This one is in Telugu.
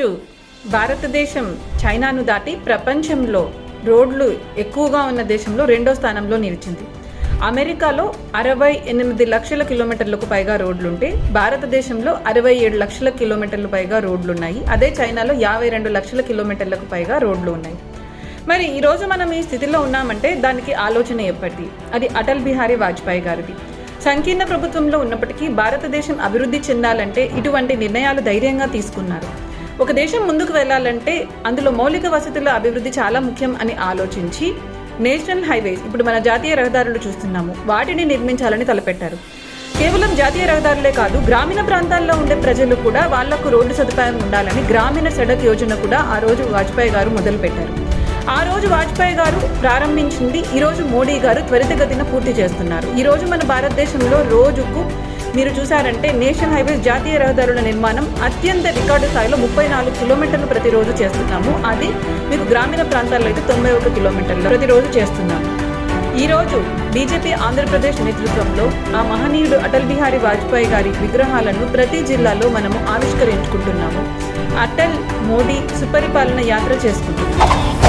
ఈరోజు భారతదేశం చైనాను దాటి ప్రపంచంలో రోడ్లు ఎక్కువగా ఉన్న దేశంలో రెండో స్థానంలో నిలిచింది. అమెరికాలో అరవై ఎనిమిది లక్షల కిలోమీటర్లకు పైగా రోడ్లుంటే భారతదేశంలో అరవై ఏడు లక్షల కిలోమీటర్లు పైగా రోడ్లు ఉన్నాయి అదే చైనాలో యాభై రెండు లక్షల కిలోమీటర్లకు పైగా రోడ్లు ఉన్నాయి మరి ఈరోజు మనం ఈ స్థితిలో ఉన్నామంటే దానికి ఆలోచన ఎప్పటిది? అది అటల్ బిహారీ వాజ్పేయి గారిది. సంకీర్ణ ప్రభుత్వంలో ఉన్నప్పటికీ భారతదేశం అభివృద్ధి చెందాలంటే ఇటువంటి నిర్ణయాలు ధైర్యంగా తీసుకున్నారు. ఒక దేశం ముందుకు వెళ్ళాలంటే అందులో మౌలిక వసతుల అభివృద్ధి చాలా ముఖ్యం అని ఆలోచించి నేషనల్ హైవేస్ ఇప్పుడు మన జాతీయ రహదారులు చూస్తున్నాము వాటిని నిర్మించాలని తలపెట్టారు. కేవలం జాతీయ రహదారులే కాదు గ్రామీణ ప్రాంతాల్లో ఉండే ప్రజలు కూడా వాళ్ళకు రోడ్డు సదుపాయం ఉండాలని గ్రామీణ సడక్ యోజన కూడా ఆ రోజు వాజ్పేయి గారు మొదలుపెట్టారు. ఆ రోజు వాజ్పేయి గారు ప్రారంభించింది ఈరోజు మోడీ గారు త్వరితగతిన పూర్తి చేస్తున్నారు. ఈరోజు మన భారతదేశంలో రోజుకు మీరు చూసారంటే నేషనల్ హైవేస్ జాతీయ రహదారుల నిర్మాణం అత్యంత రికార్డు స్థాయిలో ముప్పై నాలుగు కిలోమీటర్లు ప్రతిరోజు చేస్తున్నాము. అది మీకు గ్రామీణ ప్రాంతాల్లో అయితే తొంభై ఒక కిలోమీటర్లు ప్రతిరోజు చేస్తున్నాము. ఈ రోజు బీజేపీ ఆంధ్రప్రదేశ్ నేతృత్వంలో ఆ మహనీయుడు అటల్ బిహారీ వాజ్పేయి గారి విగ్రహాలను ప్రతి జిల్లాలో మనము ఆవిష్కరించుకుంటున్నాము. అటల్ మోడీ సుపరిపాలన యాత్ర చేసుకుంటున్నాము.